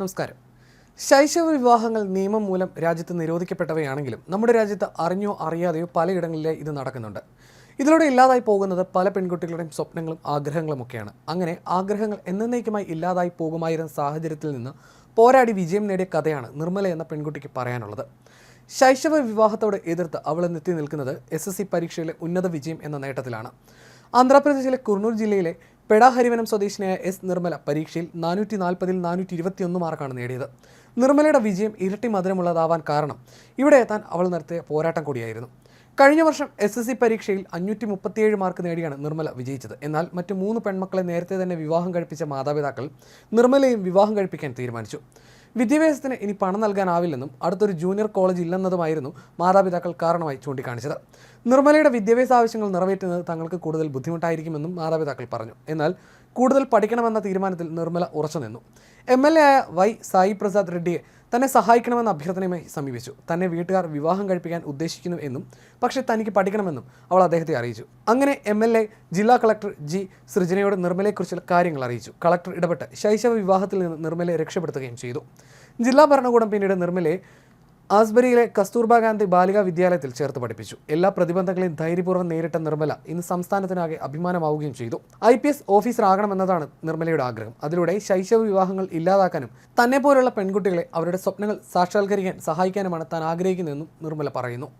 നമസ്കാരം. ശൈശവ വിവാഹങ്ങൾ നിയമം മൂലം രാജ്യത്ത് നിരോധിക്കപ്പെട്ടവയാണെങ്കിലും നമ്മുടെ രാജ്യത്ത് അറിഞ്ഞോ അറിയാതെയോ പലയിടങ്ങളിലെ ഇത് നടക്കുന്നുണ്ട്. ഇതിലൂടെ ഇല്ലാതായി പോകുന്നത് പല പെൺകുട്ടികളുടെയും സ്വപ്നങ്ങളും ആഗ്രഹങ്ങളും ഒക്കെയാണ് അങ്ങനെ ആഗ്രഹങ്ങൾ എന്നേക്കുമായി ഇല്ലാതായി പോകുമായിരുന്ന സാഹചര്യത്തിൽ നിന്ന് പോരാടി വിജയം നേടിയ കഥയാണ് നിർമ്മല എന്ന പെൺകുട്ടിക്ക് പറയാനുള്ളത്. ശൈശവ വിവാഹത്തോട് എതിർത്ത് അവൾ നിൽക്കുന്നത് എസ് എസ് സി പരീക്ഷയിലെ ഉന്നത വിജയം എന്ന നേട്ടത്തിലാണ്. ആന്ധ്രാപ്രദേശിലെ കുർണൂർ ജില്ലയിലെ പെടാഹരിവനം സ്വദേശിനിയായ എസ് നിർമ്മല പരീക്ഷയിൽ നാനൂറ്റി നാൽപ്പതിൽ നാനൂറ്റി ഇരുപത്തിയൊന്ന് മാർക്കാണ് നേടിയത്. നിർമ്മലയുടെ വിജയം ഇരട്ടി മധുരമുള്ളതാവാൻ കാരണം ഇവിടെ എത്താൻ അവൾ നടത്തിയ പോരാട്ടം കൂടിയായിരുന്നു. കഴിഞ്ഞ വർഷം എസ് എസ് സി പരീക്ഷയിൽ അഞ്ഞൂറ്റി മുപ്പത്തിയേഴ് മാർക്ക് നേടിയാണ് നിർമ്മല വിജയിച്ചത്. എന്നാൽ മറ്റ് മൂന്ന് പെൺമക്കളെ നേരത്തെ തന്നെ വിവാഹം കഴിപ്പിച്ച മാതാപിതാക്കൾ നിർമ്മലയും വിവാഹം കഴിപ്പിക്കാൻ തീരുമാനിച്ചു. വിദ്യാഭ്യാസത്തിന് ഇനി പണം നൽകാനാവില്ലെന്നും അടുത്തൊരു ജൂനിയർ കോളേജ് ഇല്ലെന്നതുമായിരുന്നു മാതാപിതാക്കൾ കാരണമായി ചൂണ്ടിക്കാണിച്ചത്. നിർമ്മലയുടെ വിദ്യാഭ്യാസ ആവശ്യങ്ങൾ നിറവേറ്റുന്നത് തങ്ങൾക്ക് കൂടുതൽ ബുദ്ധിമുട്ടായിരിക്കുമെന്നും മാതാപിതാക്കൾ പറഞ്ഞു. എന്നാൽ കൂടുതൽ പഠിക്കണമെന്ന തീരുമാനത്തിൽ നിർമ്മല ഉറച്ചുനിന്നു എം എൽ എ ആയ വൈ സായി പ്രസാദ് റെഡ്ഡിയെ തന്നെ സഹായിക്കണമെന്ന അഭ്യർത്ഥനയുമായി സമീപിച്ചു. തന്നെ വീട്ടുകാർ വിവാഹം കഴിപ്പിക്കാൻ ഉദ്ദേശിക്കുന്നു എന്നും പക്ഷേ തനിക്ക് പഠിക്കണമെന്നും അവൾ അദ്ദേഹത്തെ അറിയിച്ചു. അങ്ങനെ എം എൽ എ ജില്ലാ കളക്ടർ ജി സൃജനയോട് നിർമ്മലയെക്കുറിച്ചുള്ള കാര്യങ്ങൾ അറിയിച്ചു. കളക്ടർ ഇടപെട്ട് ശൈശവ വിവാഹത്തിൽ നിന്ന് നിർമ്മലയെ രക്ഷപ്പെടുത്തുകയും ചെയ്തു. ജില്ലാ ഭരണകൂടം പിന്നീട് നിർമ്മലയെ ആസ്ബരിയിലെ കസ്തൂർബ ഗാന്ധി ബാലികാ വിദ്യാലയത്തിൽ ചേർത്ത് പഠിപ്പിച്ചു. എല്ലാ പ്രതിബന്ധങ്ങളെയും ധൈര്യപൂർവം നേരിട്ട നിർമ്മല ഇന്ന് സംസ്ഥാനത്തിനാകെ അഭിമാനമാവുകയും ചെയ്തു. ഐ പി എസ് ഓഫീസറാകണമെന്നതാണ് നിർമ്മലയുടെ ആഗ്രഹം. അതിലൂടെ ശൈശവ വിവാഹങ്ങൾ ഇല്ലാതാക്കാനും തന്നെ പോലുള്ള പെൺകുട്ടികളെ അവരുടെ സ്വപ്നങ്ങൾ സാക്ഷാത്കരിക്കാൻ സഹായിക്കാനുമാണ് താൻ ആഗ്രഹിക്കുന്നതെന്നും നിർമ്മല പറയുന്നു.